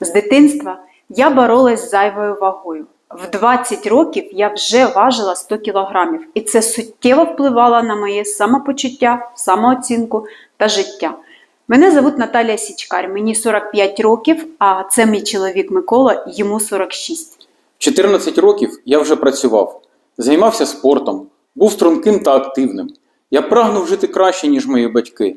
З дитинства я боролась з зайвою вагою. В 20 років я вже важила 100 кілограмів, і це суттєво впливало на моє самопочуття, самооцінку та життя. Мене звуть Наталія Січкар, мені 45 років, а це мій чоловік Микола, йому 46. В 14 років я вже працював, займався спортом, був струнким та активним. Я прагнув жити краще, ніж мої батьки.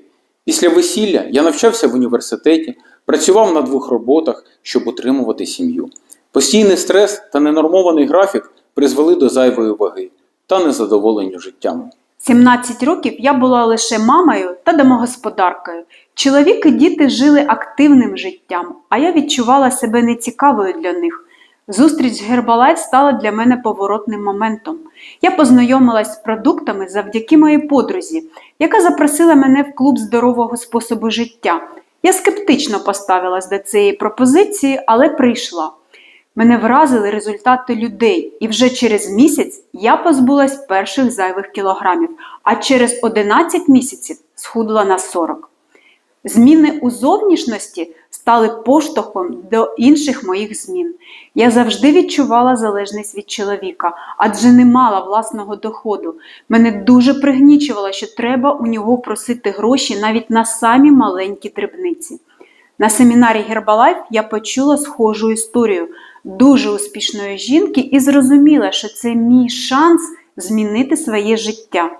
Після весілля я навчався в університеті, працював на двох роботах, щоб утримувати сім'ю. Постійний стрес та ненормований графік призвели до зайвої ваги та незадоволенню життям. 17 років я була лише мамою та домогосподаркою. Чоловік і діти жили активним життям, а я відчувала себе нецікавою для них. Зустріч з Herbalife стала для мене поворотним моментом. Я познайомилась з продуктами завдяки моїй подрузі, яка запросила мене в клуб здорового способу життя. Я скептично поставилась до цієї пропозиції, але прийшла. Мене вразили результати людей, і вже через місяць я позбулась перших зайвих кілограмів, а через 11 місяців схудла на 40. Зміни у зовнішності стали поштовхом до інших моїх змін. Я завжди відчувала залежність від чоловіка, адже не мала власного доходу. Мене дуже пригнічувало, що треба у нього просити гроші навіть на самі маленькі дрібниці. На семінарі Herbalife я почула схожу історію дуже успішної жінки і зрозуміла, що це мій шанс змінити своє життя.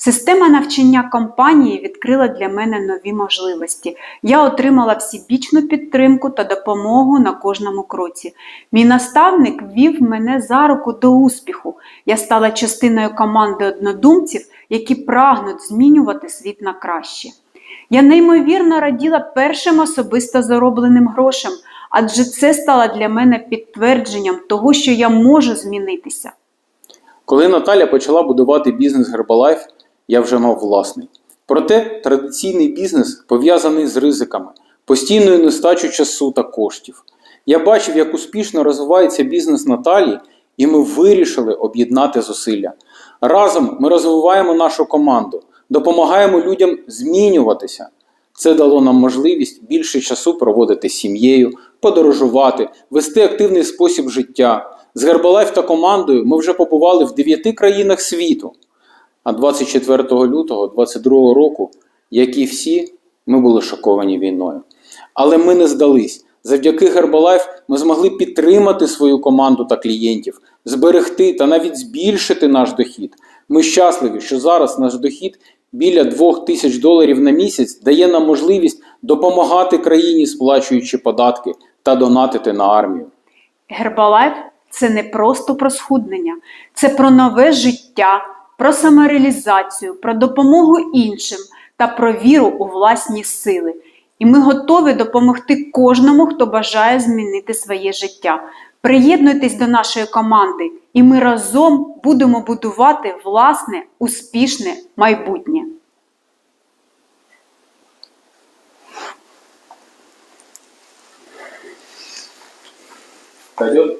Система навчання компанії відкрила для мене нові можливості. Я отримала всебічну підтримку та допомогу на кожному кроці. Мій наставник вів мене за руку до успіху. Я стала частиною команди однодумців, які прагнуть змінювати світ на краще. Я неймовірно раділа першим особисто заробленим грошем, адже це стало для мене підтвердженням того, що я можу змінитися. Коли Наталя почала будувати бізнес Herbalife, я вже мав власний. Проте традиційний бізнес пов'язаний з ризиками, постійною нестачу часу та коштів. Я бачив, як успішно розвивається бізнес Наталі, і ми вирішили об'єднати зусилля. Разом ми розвиваємо нашу команду, допомагаємо людям змінюватися. Це дало нам можливість більше часу проводити з сім'єю, подорожувати, вести активний спосіб життя. З Herbalife та командою ми вже побували в 9 країнах світу. А 24 лютого 2022 року, як і всі, ми були шоковані війною. Але ми не здались. Завдяки Herbalife ми змогли підтримати свою команду та клієнтів, зберегти та навіть збільшити наш дохід. Ми щасливі, що зараз наш дохід біля 2 тисяч доларів на місяць дає нам можливість допомагати країні, сплачуючи податки та донатити на армію. Гербалайф це не просто про схуднення, це про нове життя, про самореалізацію, про допомогу іншим та про віру у власні сили. І ми готові допомогти кожному, хто бажає змінити своє життя. Приєднуйтесь до нашої команди, і ми разом будемо будувати власне успішне майбутнє. Пойдем?